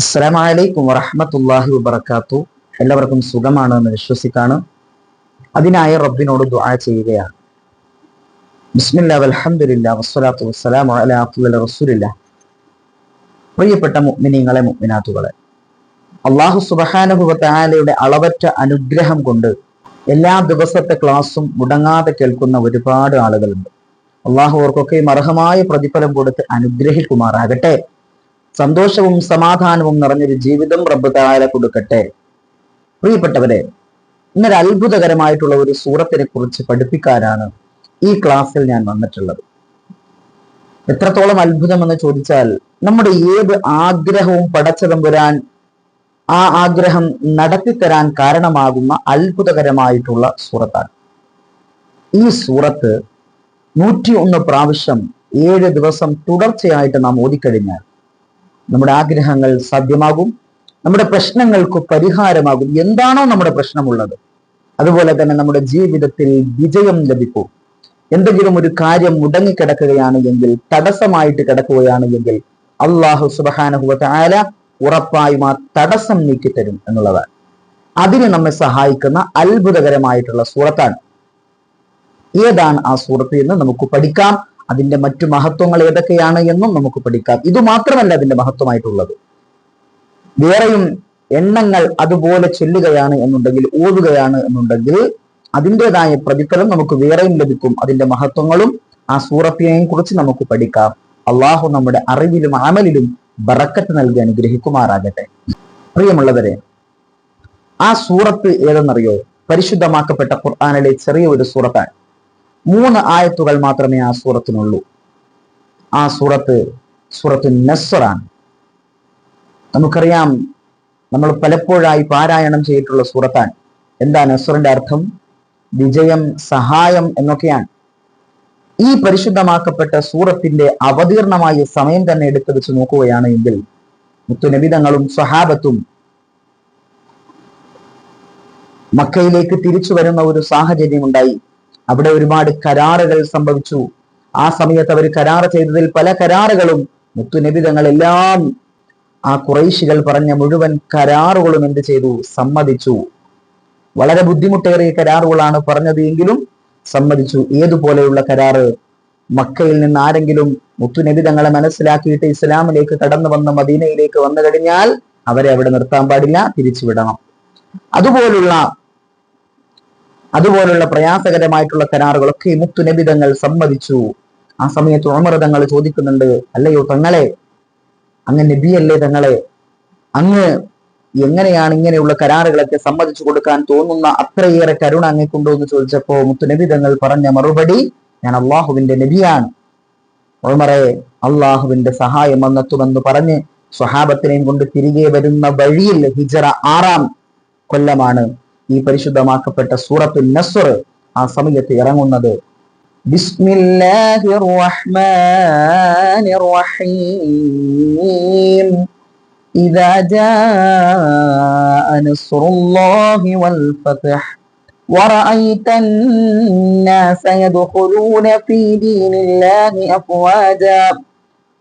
അസ്സലാമലൈക്കും വറഹമത്തല്ലാഹി വബർക്കാത്തു എല്ലാവർക്കും സുഖമാണ് എന്ന് വിശ്വസിക്കാണ്. അതിനായ റബ്ബിനോട് ദുആ ചെയ്യുകയാണ്. ബിസ്മില്ലാ വൽഹംദുലില്ലാ വസ്സലാത്തു വസ്സലാമു അലാ അഫ്ളൽ റസൂലില്ലാ പ്രിയപ്പെട്ട മുഅ്മിനീങ്ങളെ മുഅ്മിനാത്തുകളെ അള്ളാഹു സുബ്ഹാനഹു വതആലയുടെ അളവറ്റ അനുഗ്രഹം കൊണ്ട് എല്ലാ ദിവസത്തെ ക്ലാസ്സും മുടങ്ങാതെ കേൾക്കുന്ന ഒരുപാട് ആളുകളുണ്ട്. അള്ളാഹു അവർക്കൊക്കെയും അർഹമായ പ്രതിഫലം കൊടുത്ത് അനുഗ്രഹിക്കുമാറാകട്ടെ. സന്തോഷവും സമാധാനവും നിറഞ്ഞൊരു ജീവിതം റബ്ബ് കൊടുക്കട്ടെ. പ്രിയപ്പെട്ടവരെ ഇന്നൊരു അത്ഭുതകരമായിട്ടുള്ള ഒരു സൂറത്തിനെ കുറിച്ച് പഠിപ്പിക്കാനാണ് ഈ ക്ലാസ്സിൽ ഞാൻ വന്നിട്ടുള്ളത്. എത്രത്തോളം അത്ഭുതം എന്ന് ചോദിച്ചാൽ നമ്മുടെ ഏത് ആഗ്രഹവും വരാൻ ആ ആഗ്രഹം നടത്തിത്തരാൻ കാരണമാകുന്ന അത്ഭുതകരമായിട്ടുള്ള സൂറത്താണ്. ഈ സൂറത്ത് നൂറ്റി ഒന്ന് പ്രാവശ്യം ഏഴ് ദിവസം തുടർച്ചയായിട്ട് നാം ഓതിക്കഴിഞ്ഞാൽ നമ്മുടെ ആഗ്രഹങ്ങൾ സാധ്യമാകും നമ്മുടെ പ്രശ്നങ്ങൾക്ക് പരിഹാരമാകും. എന്താണോ നമ്മുടെ പ്രശ്നമുള്ളത് അതുപോലെ തന്നെ നമ്മുടെ ജീവിതത്തിൽ വിജയം ലഭിക്കും. എന്തെങ്കിലും ഒരു കാര്യം മുടങ്ങിക്കിടക്കുകയാണ് എങ്കിൽ തടസ്സമായിട്ട് കിടക്കുകയാണ് എങ്കിൽ അള്ളാഹു സുബാനഹുവ ആല ഉറപ്പായും ആ തടസ്സം നീക്കിത്തരും എന്നുള്ളതാണ്. അതിന് നമ്മെ സഹായിക്കുന്ന അത്ഭുതകരമായിട്ടുള്ള സൂറത്താണ്. ഏതാണ് ആ സൂറത്ത് എന്ന് നമുക്ക് പഠിക്കാം. അതിന്റെ മറ്റു മഹത്വങ്ങൾ ഏതൊക്കെയാണ് എന്നും നമുക്ക് പഠിക്കാം. ഇത് മാത്രമല്ല അതിന്റെ മഹത്വമായിട്ടുള്ളത്. വേറെയും എണ്ണങ്ങൾ അതുപോലെ ചൊല്ലുകയാണ് എന്നുണ്ടെങ്കിൽ ഓതുകയാണ് എന്നുണ്ടെങ്കിൽ അതിന്റെതായ പ്രതിഫലം നമുക്ക് വേറെയും ലഭിക്കും. അതിന്റെ മഹത്വങ്ങളും ആ സൂറത്തിനെയും കുറിച്ച് നമുക്ക് പഠിക്കാം. അള്ളാഹു നമ്മുടെ അറിവിലും അമലിലും ബറക്കത്ത് നൽകി അനുഗ്രഹിക്കുമാറാകട്ടെ. പ്രിയമുള്ളവരെ ആ സൂറത്ത് ഏതെന്നറിയോ? പരിശുദ്ധമാക്കപ്പെട്ട ഖുർആാനിലെ ചെറിയ ഒരു സൂറത്താണ്. മൂന്ന് ആയത്തുകൾ മാത്രമേ ആ സൂറത്തിനുള്ളൂ. ആ സൂറത്ത് സൂറത്ത് നസ്റാണ്. നമുക്കറിയാം നമ്മൾ പലപ്പോഴായി പാരായണം ചെയ്തിട്ടുള്ള സൂറത്താണ്. എന്താ നസ്റിന്റെ അർത്ഥം? വിജയം സഹായം എന്നൊക്കെയാണ്. ഈ പരിശുദ്ധമാക്കപ്പെട്ട സൂറത്തിന്റെ അവതീർണമായ സമയം തന്നെ എടുത്തു വെച്ച് നോക്കുകയാണ് എങ്കിൽ മുത്തുനബിതങ്ങളും സ്വഹാബത്തും മക്കയിലേക്ക് തിരിച്ചു വരുന്ന ഒരു സാഹചര്യം ഉണ്ടായി അവിടെ ഒരുപാട് കരാറുകൾ സംഭവിച്ചു. ആ സമയത്ത് അവർ കരാർ ചെയ്തതിൽ പല കരാറുകളും മുത്തുനബി തങ്ങളെല്ലാം ആ കുറൈശികൾ പറഞ്ഞ മുഴുവൻ കരാറുകളും എന്ത് ചെയ്തു? സമ്മതിച്ചു. വളരെ ബുദ്ധിമുട്ടേറിയ കരാറുകളാണ് പറഞ്ഞത് എങ്കിലും സമ്മതിച്ചു. ഏതുപോലെയുള്ള കരാറ്? മക്കയിൽ നിന്ന് ആരെങ്കിലും മുത്തുനബി തങ്ങളെ മനസ്സിലാക്കിയിട്ട് ഇസ്ലാമിലേക്ക് കടന്നു വന്ന മദീനയിലേക്ക് വന്നു കഴിഞ്ഞാൽ അവരെ അവിടെ നിർത്താൻ പാടില്ല തിരിച്ചുവിടണം. അതുപോലുള്ള അതുപോലുള്ള പ്രയാസകരമായിട്ടുള്ള കരാറുകളൊക്കെ മുത്തുനബി തങ്ങൾ സമ്മതിച്ചു. ആ സമയത്ത് ഉമർ തങ്ങൾ ചോദിക്കുന്നുണ്ട് അല്ലയോ തങ്ങളെ അങ്ങ് നബിയല്ലേ തങ്ങളെ? അങ്ങ് എങ്ങനെയാണ് ഇങ്ങനെയുള്ള കരാറുകളൊക്കെ സമ്മതിച്ചു കൊടുക്കാൻ തോന്നുന്ന അത്രയേറെ കരുണ അങ്ങേക്കുണ്ടോ എന്ന് ചോദിച്ചപ്പോ മുത്തുനബി തങ്ങൾ പറഞ്ഞ മറുപടി ഞാൻ അള്ളാഹുവിന്റെ നബിയാണ്. ഉമറെ അള്ളാഹുവിന്റെ സഹായം വന്നെത്തുമെന്ന് പറഞ്ഞ് സ്വഹാബത്തിനെയും കൊണ്ട് തിരികെ വരുന്ന വഴിയിൽ ഹിജറ ആറാം കൊല്ലമാണ്. ഈ പരിശുദ്ധമാക്കപ്പെട്ട സൂറത്തു നസ്ർ ആ സമയത്ത് ഇറങ്ങുന്നത് ബിസ്മില്ലാഹിർ റഹ്മാനിർ റഹീം إذا جاء نصر الله والفتح ورأيت الناس يدخلون في دين الله أفواجا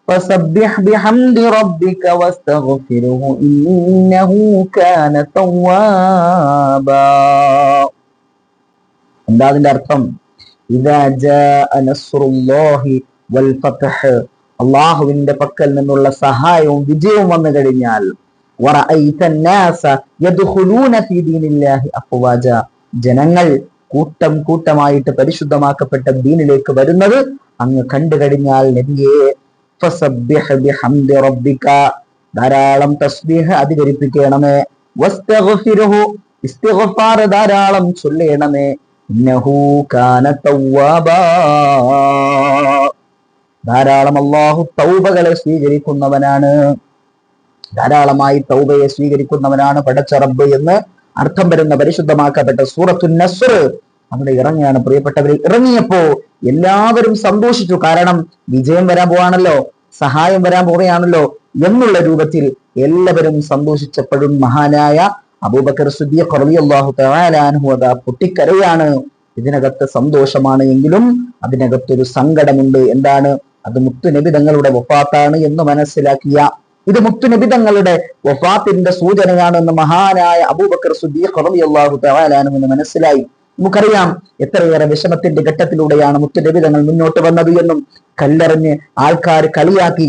فسبح بحمد ربك واستغفره إنه كان توابا എന്താ അതിന്റെ അർത്ഥം ഇതാ ജാഅ നസ്റുല്ലാഹി വൽ ഫത്ഹ് അള്ളാഹുവിന്റെ പക്കൽ നിന്നുള്ള സഹായവും വിജയവും വന്നു കഴിഞ്ഞാൽ ജനങ്ങൾ കൂട്ടം കൂട്ടമായിട്ട് പരിശുദ്ധമാക്കപ്പെട്ട ദീനിലേക്ക് വരുന്നത് അങ്ങ് കണ്ടു കഴിഞ്ഞാൽ നബിയെ ധാരാളം തസ്ബീഹ് അധികരിപ്പിക്കണമേ. ധാരാളം ചൊല്ലണമേ. ധാരാളം അള്ളാഹു തൗബകളെ സ്വീകരിക്കുന്നവനാണ്. ധാരാളമായി തൗബയെ സ്വീകരിക്കുന്നവനാണ് പടച്ചറബ് എന്ന് അർത്ഥം വരുന്ന പരിശുദ്ധമാക്കപ്പെട്ട സൂറത്തു നസ്ർ. അവിടെ ഇറങ്ങുകയാണ് പ്രിയപ്പെട്ടവരിൽ ഇറങ്ങിയപ്പോ എല്ലാവരും സന്തോഷിച്ചു. കാരണം വിജയം വരാൻ പോവാണല്ലോ സഹായം വരാൻ പോവുകയാണല്ലോ എന്നുള്ള രൂപത്തിൽ എല്ലാവരും സന്തോഷിച്ചപ്പോഴും മഹാനായ അബൂബക്കർ സുദ്ദീഖ് റളിയല്ലാഹു തആല അൻഹു പൊട്ടിക്കരയാണ്. ഇതിനകത്ത് സന്തോഷമാണ് എങ്കിലും അതിനകത്തൊരു സങ്കടമുണ്ട്. എന്താണ്? അത് മുത്തുനബി തങ്ങളുടെ വഫാത്താണ് എന്ന് മനസ്സിലാക്കിയ ഇത് മുത്തുനബി തങ്ങളുടെ വഫാത്തിന്റെ സൂചനയാണെന്ന് മഹാനായ അബൂബക്കർ സുദ്ദീഖ് റളിയല്ലാഹു തആല അൻഹു മനസ്സിലായി. നമുക്കറിയാം എത്രയേറെ വിഷമത്തിന്റെ ഘട്ടത്തിലൂടെയാണ് മുത്തുനബി തങ്ങൾ മുന്നോട്ട് വന്നത് എന്നും കല്ലെറിഞ്ഞ് ആൾക്കാർ കളിയാക്കി.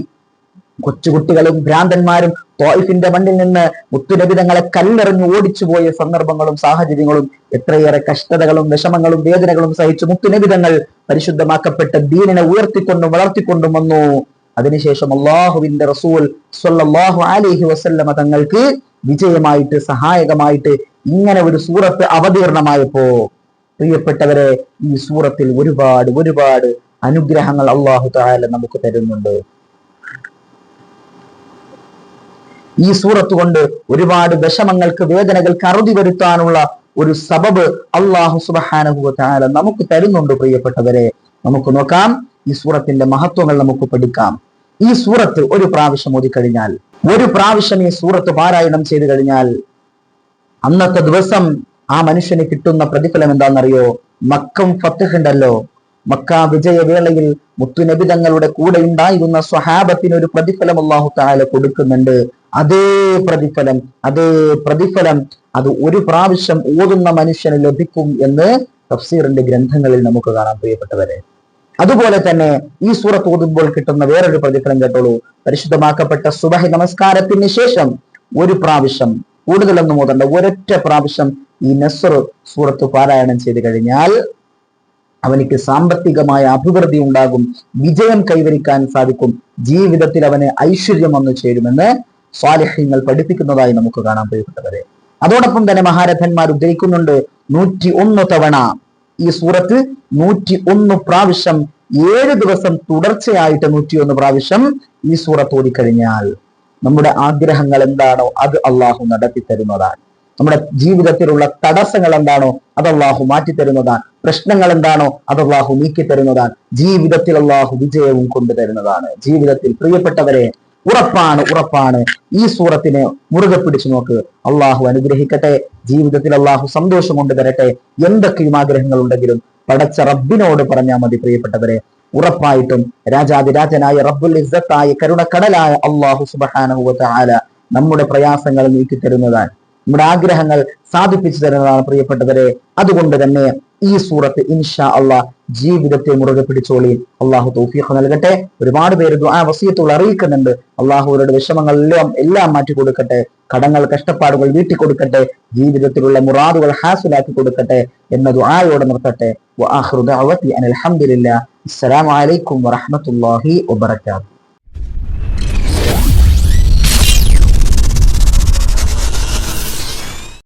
കൊച്ചുകുട്ടികളും ഭ്രാന്തന്മാരും തോയിഫിന്റെ മണ്ണിൽ നിന്ന് മുത്തുരവിതങ്ങളെ കല്ലെറിഞ്ഞ് ഓടിച്ചുപോയ സന്ദർഭങ്ങളും സാഹചര്യങ്ങളും എത്രയേറെ കഷ്ടതകളും വിഷമങ്ങളും വേദനകളും സഹിച്ച് മുത്തുനബിതങ്ങൾ പരിശുദ്ധമാക്കപ്പെട്ട ദീനിനെ ഉയർത്തിക്കൊണ്ടും വളർത്തിക്കൊണ്ടും വന്നു. അതിനുശേഷം അള്ളാഹുവിന്റെ റസൂൽ സ്വല്ലല്ലാഹു അലിഹി വസല്ലമ തങ്ങൾക്ക് വിജയമായിട്ട് സഹായകമായിട്ട് ഇങ്ങനെ ഒരു സൂറത്ത് അവതീർണമായപ്പോ പ്രിയപ്പെട്ടവരെ ഈ സൂറത്തിൽ ഒരുപാട് ഒരുപാട് അനുഗ്രഹങ്ങൾ അള്ളാഹു താല നമുക്ക് തരുന്നുണ്ട്. ഈ സൂറത്ത് കൊണ്ട് ഒരുപാട് വിഷമങ്ങൾക്ക് വേദനകൾക്ക് അറുതി വരുത്താനുള്ള ഒരു സബബ് അള്ളാഹു സുബഹാനഹു താല നമുക്ക് തരുന്നുണ്ട് പ്രിയപ്പെട്ടവരെ. നമുക്ക് നോക്കാം ഈ സൂറത്തിന്റെ മഹത്വങ്ങൾ നമുക്ക് പഠിക്കാം. ഈ സൂറത്ത് ഒരു പ്രാവശ്യം ഓതിക്കഴിഞ്ഞാൽ ഒരു പ്രാവശ്യം ഈ സൂറത്ത് പാരായണം ചെയ്തു കഴിഞ്ഞാൽ അന്നത്തെ ദിവസം ആ മനുഷ്യന് കിട്ടുന്ന പ്രതിഫലം എന്താണെന്നറിയോ? മക്കം ഫത്തുണ്ടല്ലോ മക്ക വിജയവേളയിൽ മുത്തുനബി തങ്ങളുടെ കൂടെ ഉണ്ടായിരുന്ന സ്വഹാബത്തിന് ഒരു പ്രതിഫലം അള്ളാഹു താല കൊടുക്കുന്നുണ്ട്. അതേ പ്രതിഫലം അതേ പ്രതിഫലം അത് ഒരു പ്രാവശ്യം ഓതുന്ന മനുഷ്യന് ലഭിക്കും എന്ന് തഫ്സീറിന്റെ ഗ്രന്ഥങ്ങളിൽ നമുക്ക് കാണാൻ പ്രിയപ്പെട്ടവരെ. അതുപോലെ തന്നെ ഈ സൂറത്ത് ഓതുമ്പോൾ കിട്ടുന്ന വേറൊരു പ്രതിഫലം കേട്ടോളൂ. പരിശുദ്ധമാക്കപ്പെട്ട സുബഹി നമസ്കാരത്തിന് ശേഷം ഒരു പ്രാവശ്യം കൂടുതലൊന്നും ഓതണ്ട ഒരൊറ്റ പ്രാവശ്യം ഈ നസർ സൂറത്ത് പാരായണം ചെയ്തു കഴിഞ്ഞാൽ അവനിക്ക് സാമ്പത്തികമായ അഭിവൃദ്ധി ഉണ്ടാകും വിജയം കൈവരിക്കാൻ സാധിക്കും ജീവിതത്തിൽ അവന് ഐശ്വര്യം വന്നു ചേരുമെന്ന് സ്വാലഹ്യങ്ങൾ പഠിപ്പിക്കുന്നതായി നമുക്ക് കാണാൻ പ്രിയപ്പെട്ടവരെ അതോടൊപ്പം തന്നെ മഹാരഥന്മാർ ഉദ്ധരിക്കുന്നുണ്ട് നൂറ്റി ഒന്ന് തവണ. ഈ സൂറത്ത് നൂറ്റി ഒന്ന് പ്രാവശ്യം ഏഴ് ദിവസം തുടർച്ചയായിട്ട് നൂറ്റിയൊന്ന് പ്രാവശ്യം ഈ സൂറത്ത് ഓടിക്കഴിഞ്ഞാൽ നമ്മുടെ ആഗ്രഹങ്ങൾ എന്താണോ അത് അള്ളാഹു നടത്തി തരുന്നതാണ് നമ്മുടെ ജീവിതത്തിലുള്ള തടസ്സങ്ങൾ എന്താണോ അത് അള്ളാഹു മാറ്റി തരുന്നതാണ് പ്രശ്നങ്ങൾ എന്താണോ അത് അള്ളാഹു നീക്കി തരുന്നതാണ് ജീവിതത്തിൽ അള്ളാഹു വിജയവും കൊണ്ടുതരുന്നതാണ് ജീവിതത്തിൽ പ്രിയപ്പെട്ടവരെ ഉറപ്പാണ് ഉറപ്പാണ്. ഈ സൂറത്തിനെ മുറുകെ പിടിച്ചു നോക്ക്. അള്ളാഹു അനുഗ്രഹിക്കട്ടെ. ജീവിതത്തിൽ അള്ളാഹു സന്തോഷം കൊണ്ട് തരട്ടെ. എന്തൊക്കെയും ആഗ്രഹങ്ങൾ ഉണ്ടെങ്കിലും പടച്ച റബ്ബിനോട് പറഞ്ഞാൽ മതി പ്രിയപ്പെട്ടവരെ. ഉറപ്പായിട്ടും രാജാതിരാജനായ റബ്ബുൽ ഇസ്സത്തായ കരുണക്കടലായ അള്ളാഹു സുബഹാനഹു തആല നമ്മുടെ പ്രയാസങ്ങൾ നീക്കി തരുന്നതാണ് നമ്മുടെ ആഗ്രഹങ്ങൾ സാധിപ്പിച്ചു തരുന്നതാണ് പ്രിയപ്പെട്ടവരെ. അതുകൊണ്ട് തന്നെ ഈ സൂറത്ത് ഇൻഷാ അള്ളാഹ് ജീവിതത്തെ മുറുകെ പിടിച്ചോളി. അള്ളാഹു തൗഫീഖ് നൽകട്ടെ. ഒരുപാട് പേര് ആ വസീയത്തുകൾ അറിയിക്കുന്നുണ്ട്. അള്ളാഹു വിഷമങ്ങൾ എല്ലാം മാറ്റി കൊടുക്കട്ടെ. കടങ്ങൾ കഷ്ടപ്പാടുകൾ വീട്ടി കൊടുക്കട്ടെ. ജീവിതത്തിലുള്ള മുറാദുകൾ ഹാസിലാക്കി കൊടുക്കട്ടെ എന്നത് ദുആയോടെ നിർത്തട്ടെ. വആഖിറു ദഅവതി അനിൽ ഹംദുലില്ലാഹ്.